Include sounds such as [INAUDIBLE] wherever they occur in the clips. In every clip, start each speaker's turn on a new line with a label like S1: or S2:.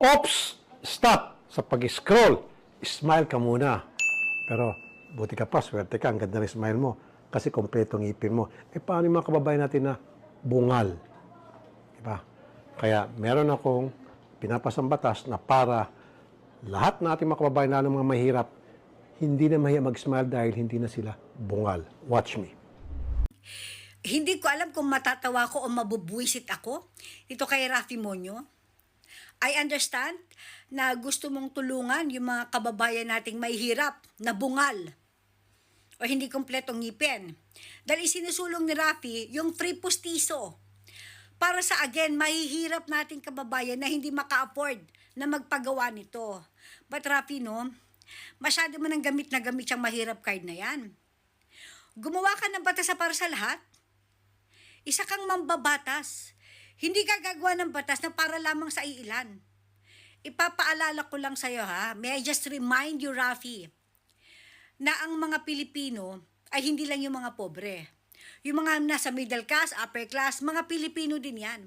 S1: Ops! Stop! Sa pag-scroll, smile ka muna. Pero, buti ka pa, swerte ka, ang ganda ng smile mo. Kasi kompleto ang ngipin mo. Eh, paano yung mga kababayan natin na bungal? Diba? Kaya, meron akong pinapasang batas na para lahat na ating mga kababayan, lalo mga mahirap, hindi na mahiya mag-smile dahil hindi na sila bungal. Watch me.
S2: Hindi ko alam kung matatawa ko o mabubwisit ako dito kay Rafi Monyo. I understand na gusto mong tulungan yung mga kababayan nating may hirap na bungal o hindi kompletong ngipin. Dahil isinusulong ni Rafi yung free pustiso para sa again, mahihirap nating kababayan na hindi maka-afford na magpagawa nito. But Rafi, no, masyado mo nang gamit na gamit yung mahirap card na yan. Gumawa ka ng batas para sa lahat. Isa kang mambabatas. Hindi ka gagawa ng batas na para lamang sa iilan. Ipapaalala ko lang sa'yo ha, may I just remind you, Rafi, na ang mga Pilipino ay hindi lang yung mga pobre. Yung mga nasa middle class, upper class, mga Pilipino din yan.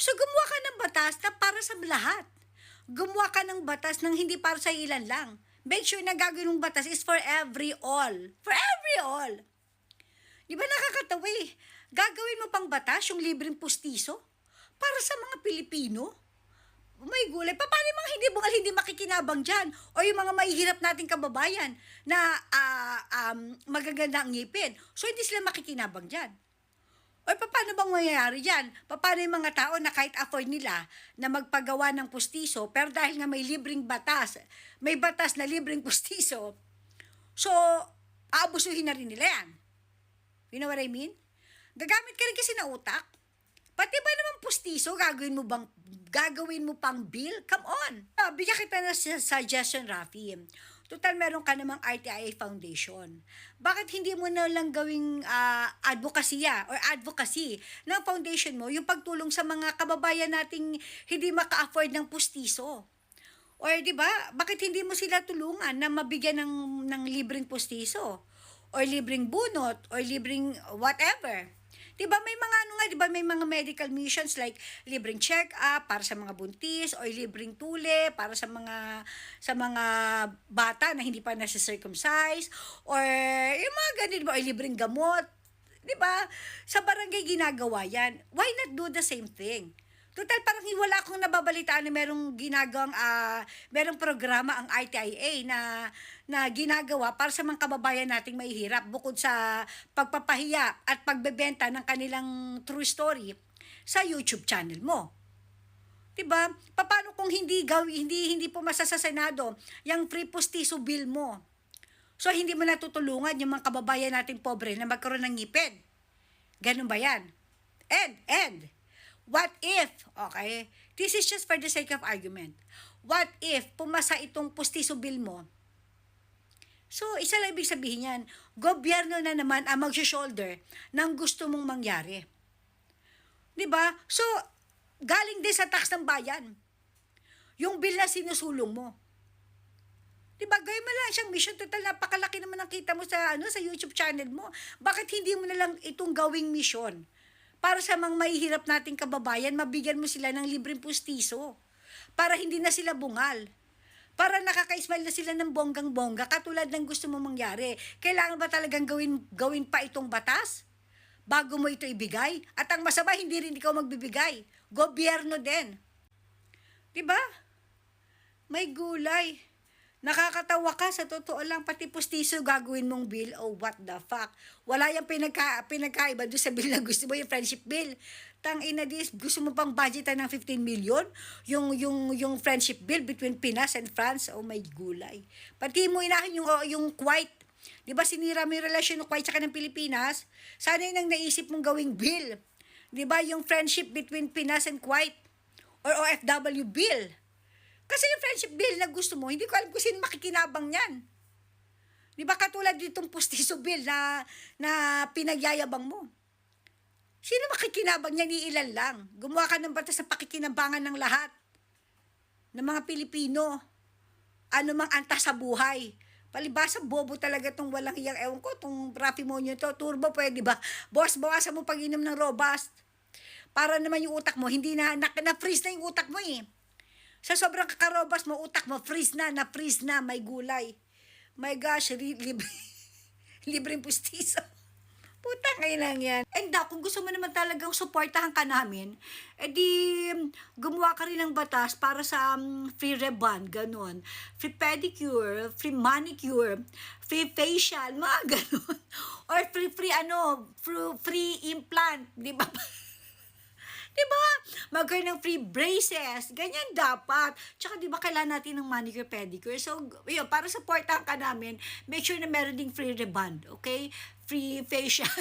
S2: So gumawa ka ng batas na para sa lahat. Gumawa ka ng batas ng hindi para sa ilan lang. Make sure na gagawin mong batas is for every all. For every all. Di ba nakakatawa eh? Gagawin mo pang batas yung libreng pustiso para sa mga Pilipino? May gulay. Pa, paano yung mga hindi bungal, hindi makikinabang dyan? O yung mga mahihirap nating kababayan na ah, um, magaganda ang ngipin. So, hindi sila makikinabang dyan. O pa, paano bang mangyayari dyan? Pa, paano yung mga tao na kahit afford nila na magpagawa ng pustiso, pero dahil nga may libreng batas, may batas na libreng pustiso, so, aabusuhin na rin nila yan. You know what I mean? Gagamit ka rin kasi ng utak. Pati ba naman pustiso, gagawin mo bang, gagawin mo pang bill? Come on! Ah, bigyan kita na suggestion, Rafi. Total, meron ka namang RTIA Foundation. Bakit hindi mo na lang gawing ah, advokasya or advocacy ng foundation mo yung pagtulong sa mga kababayan nating hindi maka-afford ng pustiso? Or 'di ba, bakit hindi mo sila tulungan na mabigyan ng ng libreng pustiso or libreng bunot or libreng whatever? 'Di ba may mga ano nga, 'di ba may mga medical missions like libreng check-up para sa mga buntis or libreng tule para sa mga sa mga bata na hindi pa nasa-circumcise or yung mga ganun, ba, or libreng gamot. 'Di ba? Sa barangay ginagawa 'yan. Why not do the same thing? Total, parang wala akong nababalitaan na merong ginagawang, ah, merong programa ang ITIA na, na ginagawa para sa mga kababayan nating mahihirap bukod sa pagpapahiya at pagbebenta ng kanilang true story sa YouTube channel mo. 'Di ba? Paano kung hindi gawi, hindi hindi pumasa sa Senado yung free postiso bill mo? So hindi mo natutulungan yung mga kababayan nating pobre na magkaroon ng ngipin. Ganun ba 'yan? And and what if, okay? This is just for the sake of argument. What if pumasa itong postiso bill mo? So, isa lang ibig sabihin yan, gobyerno na naman ang mag-shoulder ng gusto mong mangyari. ba? So, galing din sa tax ng bayan. Yung bill na sinusulong mo. 'Di ba? Gawin mo lang siyang mission total napakalaki naman ang kita mo sa ano sa YouTube channel mo. Bakit hindi mo na lang itong gawing mission? Para sa mga mahihirap nating kababayan, mabigyan mo sila ng libreng pustiso. Para hindi na sila bungal. Para nakaka-smile na sila ng bonggang-bongga katulad ng gusto mo mangyari. Kailangan ba talagang gawin, gawin pa itong batas? Bago mo ito ibigay? At ang masama, hindi rin ikaw magbibigay. Gobyerno din. 'Di ba? May gulay. Nakakatawa ka sa totoo lang pati pustiso gagawin mong bill. Oh, what the fuck? Wala yung pinagka, pinagkaiba doon sa bill na gusto mo yung friendship bill. Tang ina dis, gusto mo pang budgetan ng 15 million? Yung yung yung friendship bill between Pinas and France. Oh my gulay. Pati mo inahin yung oh, yung Kuwait. 'Di ba sinira mo yung relasyon ng Kuwait sa ng Pilipinas? Sana yun ang naisip mong gawing bill. 'Di ba yung friendship between Pinas and Kuwait or OFW bill? Kasi yung friendship bill na gusto mo, hindi ko alam kung sino makikinabang yan. Di ba katulad ditong pustiso bill na, na pinagyayabang mo? Sino makikinabang yan? Iilan lang. Gumawa ka ng batas sa pakikinabangan ng lahat. Ng mga Pilipino. Ano mang antas sa buhay. Palibasa, bobo talaga tong walang iyang, ewan ko, tong Rafi to, turbo pwede ba? Boss, bawasan mo pag-inom ng robust. Para naman yung utak mo, hindi na, na, na-freeze na yung utak mo eh. Sa sobrang kakarobas mo, utak mo, freeze na, na-freeze na, may gulay. My gosh, ri- libre, [LAUGHS] libreng pustiso. Puta ngayon lang yan. And da, kung gusto mo naman talagang suportahan ka namin, edi um, gumawa ka rin ng batas para sa um, free rebond, ganun. Free pedicure, free manicure, free facial, mga [LAUGHS] ganun. Or free, free ano, free, free implant, di ba? [LAUGHS] Di ba? Magkaroon ng free braces. Ganyan dapat. Tsaka di ba kailangan natin ng manicure pedicure. So, yun, para supportahan ka namin, make sure na meron ding free rebond. Okay? Free facial. [LAUGHS]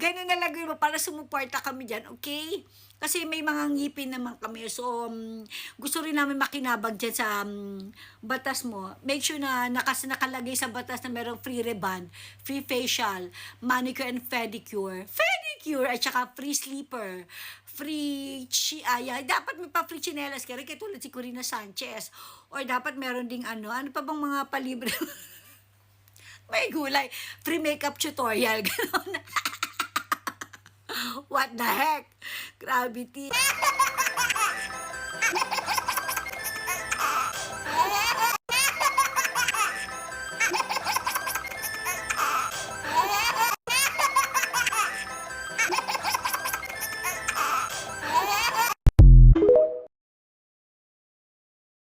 S2: Ganun na lang mo para sumuporta kami dyan, okay? Kasi may mga ngipin naman kami. So, um, gusto rin namin makinabag dyan sa um, batas mo. Make sure na nakas nakalagay sa batas na merong free reband, free facial, manicure and pedicure, pedicure, at saka free sleeper, free chi ay, dapat may pa free chinelas kaya rin katulad si Corina Sanchez. Or dapat meron ding ano, ano pa bang mga palibre? [LAUGHS] may gulay. Free makeup tutorial. [LAUGHS] Ganon. [LAUGHS] What the heck? Gravity. [LAUGHS]